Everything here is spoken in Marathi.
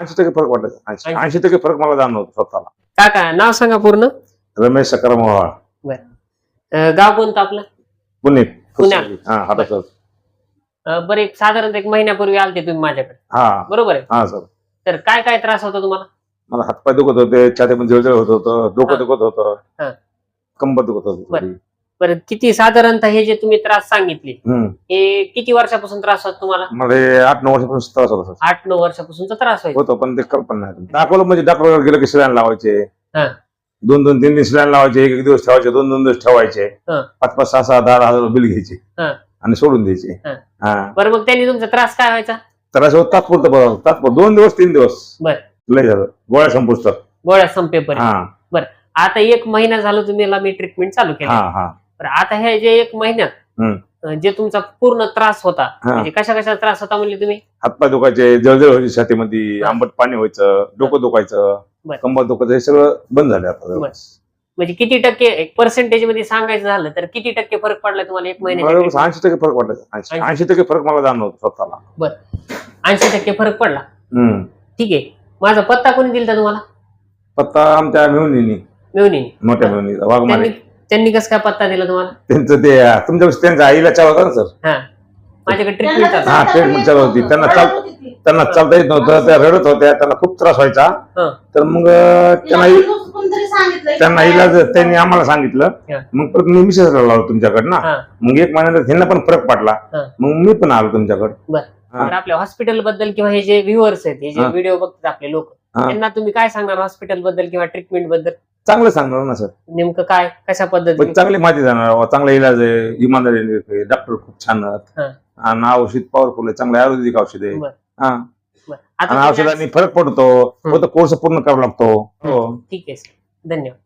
ऐंशी टक्के फरक वाटत ऐंशी टक्के फरक मला जाणवतो स्वतःला. काका नाव सांगा पूर्ण. रमेश सकाराम मोहाळ अं, गाव कोणतं आपलं? पुणे पुण्यात. हा हाताचं अं, बरं एक साधारण एक महिन्यापूर्वी आलते तुम्ही माझ्याकडे. हा. बरोबर आहे? हा सर. तर काय काय त्रास होता तुम्हाला? मला हातपाय दुखत होते छातीमध्ये जळजळ होत होतं डोकं हा. दुखत होतं हा. कंबर दुखत होती बरं. थोडी. बरं किती साधारणतः हे जे तुम्ही त्रास सांगितले हम्म. हे किती वर्षापासून त्रास होता तुम्हाला? मला हे आठ नऊ वर्षापासून त्रास होता सर आठ नऊ वर्षापासूनचा त्रास व्हायचा होतो पण ते कल्पना नाही. दाखवलं म्हणजे डॉक्टर गेलं की सिलाईन लावायचे. हा. दोन दोन तीन तीन सिलाईन लावायचे एक एक दिवस ठेवायचे दोन दोन दिवस ठेवायचे. हा. पाच पाच सहा सहा दहा दहा हजार बिल घ्यायचे. हा. आणि सोडून द्यायचे. हा. हा. बरं मग त्यांनी तुमचा त्रास काय व्हायचा? तर असं तात्पुरतं बघा तात्पुरतं. दोन दिवस तीन दिवस. बरं. लय झालं. गोळ्या संपुष्टात. गोळ्या संपेपर्यंत. हा. आता एक महिना झालं तुम्हाला मी ट्रीटमेंट चालू केली. हा हा. बरं आता हे जे एक महिन्यात जे तुमचा पूर्ण त्रास होता हा. म्हणजे कशा कशा त्रास होता म्हणजे तुम्ही? हातपाय दुखायचे जळजळ व्हायची छातीमध्ये. आंबट पाणी व्हायचं डोकं दुखायचं बरं. कंबर दुखायचं हे सगळं बंद झालं आता बरं. म्हणजे किती टक्के एक पर्सेंटेजमध्ये सांगायचं झालं तर किती टक्के फरक पडला तुम्हाला एक महिन्यात ऐंशी टक्के फरक वाटत ऐंशी टक्के फरक मला जाणवतो स्वतःला. ऐंशी टक्के फरक पडला. ठीक आहे. माझा पत्ता कोणी दिला तुम्हाला? पत्ता आमच्या मिळून मिळून मोठ्या मिळून त्यांनी त्यांनी कसं काय पत्ता दिला तुम्हाला त्यांचं ते तुमच्या त्यांच्या आईला चाव होता ना सर हा माझ्याकडे ट्रीटमेंट हा चालू होती त्यांना चाल त्यांना चालता येत नव्हतं त्या रडत होत्या त्यांना खूप त्रास व्हायचा हा. तर मग त्यांना त्यांना इलाज त्यांनी आम्हाला सांगितलं. मग परत मी मिसेसला लावलो तुमच्याकडे ना हा. मग एक महिन्यात त्यांना पण फरक पडला हा. मग मी पण आलो तुमच्याकडे हा. तर आपल्या हॉस्पिटलबद्दल किंवा हे जे व्ह्युअर्स आहेत हे जे हा. व्हिडिओ बघतात आपले लोक हा. त्यांना तुम्ही काय सांगणार हॉस्पिटलबद्दल किंवा ट्रीटमेंटबद्दल चांगलं सांगणार ना सर. नेमकं काय? कशा पण पद्धतीने चांगली माहिती जाणार चांगला इलाज आहे. इमानदारी डॉक्टर खूप छान आहेत. हा. आणि औषध पॉवरफुल आहे. चांगलं आयुर्वेदिक औषध आहे. बरं. हा. बरं. आणि आता औषधांनी फरक पडतो. फक्त कोर्स पूर्ण करावा लागतो. हो. ठीक आहे sir. धन्यवाद.